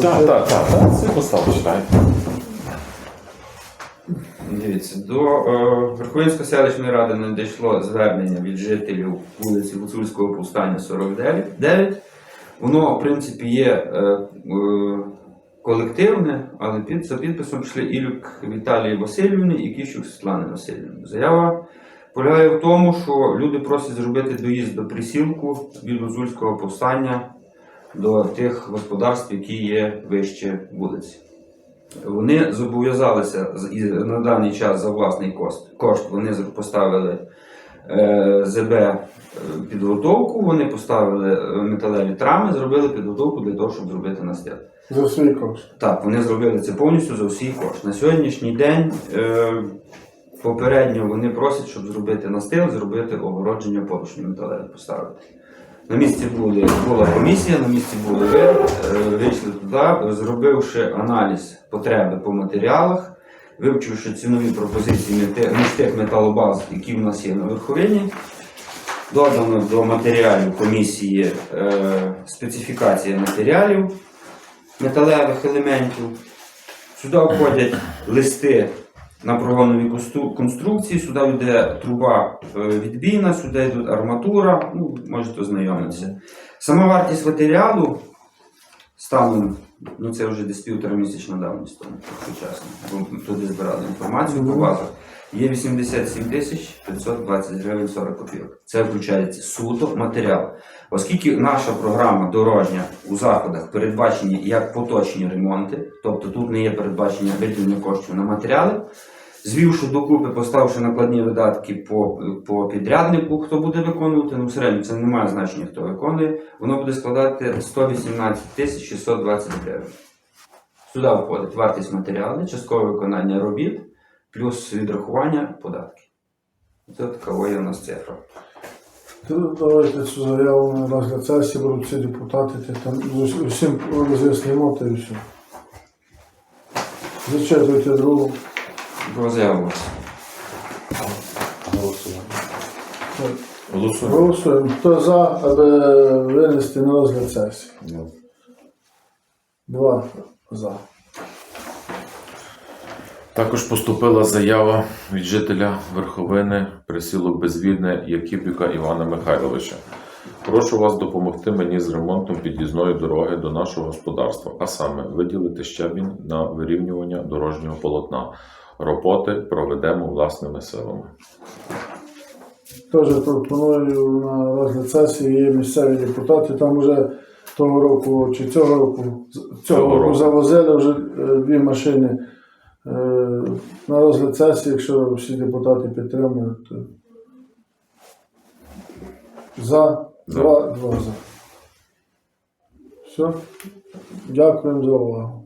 Так, так, так, так, це поставлю, читайте. Дивіться, до е, Верховинської селищної ради надійшло звернення від жителів вулиці Гуцульського повстання 49. Воно, в принципі, є е, е, колективне, але під, за підписом пішли Ілюк Віталії Васильівни і Кіщук Світлани Васильівни. Заява полягає в тому, що люди просять зробити доїзд до присілку від Гуцульського повстання до тих господарств, які є вище вулиці. Вони зобов'язалися на даний час за власний кошт. кошт вони поставили е, ЗБ е, підготовку, вони поставили е, металеві трами, зробили підготовку для того, щоб зробити настил. За свій кошт. Так, вони зробили це повністю за всі кошт. На сьогоднішній день попередньо вони просять, щоб зробити настил, зробити огородження поручні металеві поставити. На місці були, була комісія, на місці були ви, е, вийшли туди, зробивши аналіз потреби по матеріалах, вивчивши цінові пропозиції з тих металобаз, які в нас є на верховині. Додано до матеріалів комісії е, специфікація матеріалів металевих елементів. Сюди входять листи на прогонові конструкції, сюди йде труба е, відбійна, сюди йде арматура, ну, можете ознайомитися. Сама вартість матеріалу станом, ну це вже десь півтора місячна давність, тому сучасно, туди збирали інформацію по базах. Є 87 тисяч 520 гривень 40 копійок. Це включається суто матеріал. Оскільки наша програма дорожня у заходах передбачені як поточні ремонти, тобто тут не є передбачення виділення коштів на матеріали, звівши докупи, поставивши накладні видатки по, по підряднику, хто буде виконувати, ну в середньому це не має значення, хто виконує, воно буде складати 118 тисяч 620 гривень. Сюди входить вартість матеріалів, часткове виконання робіт, плюс відрахування податків. Це така є у нас цифра. Давайте цю заяву на розгляд сесії, будуть всі депутати, ти там усім роз'яснимо, та і все. Зачитуйте другу. Роз'явилося. Голосуємо. Голосуємо. Голосуємо. Хто за, аби винести на розгляд сесії? Ну. Два за. Також поступила заява від жителя Верховини присілок Безвідне Якіпіка Івана Михайловича. Прошу вас допомогти мені з ремонтом під'їзної дороги до нашого господарства, а саме виділити щебінь на вирівнювання дорожнього полотна. Роботи проведемо власними силами. Теж пропоную на розгляд сесії є місцеві депутати. Там вже того року чи цього року цього Цього року завозили вже е, дві машини. Е, На розгляд сесії, якщо всі депутати підтримують, то за, За. два, два за. Все. Дякуємо за увагу.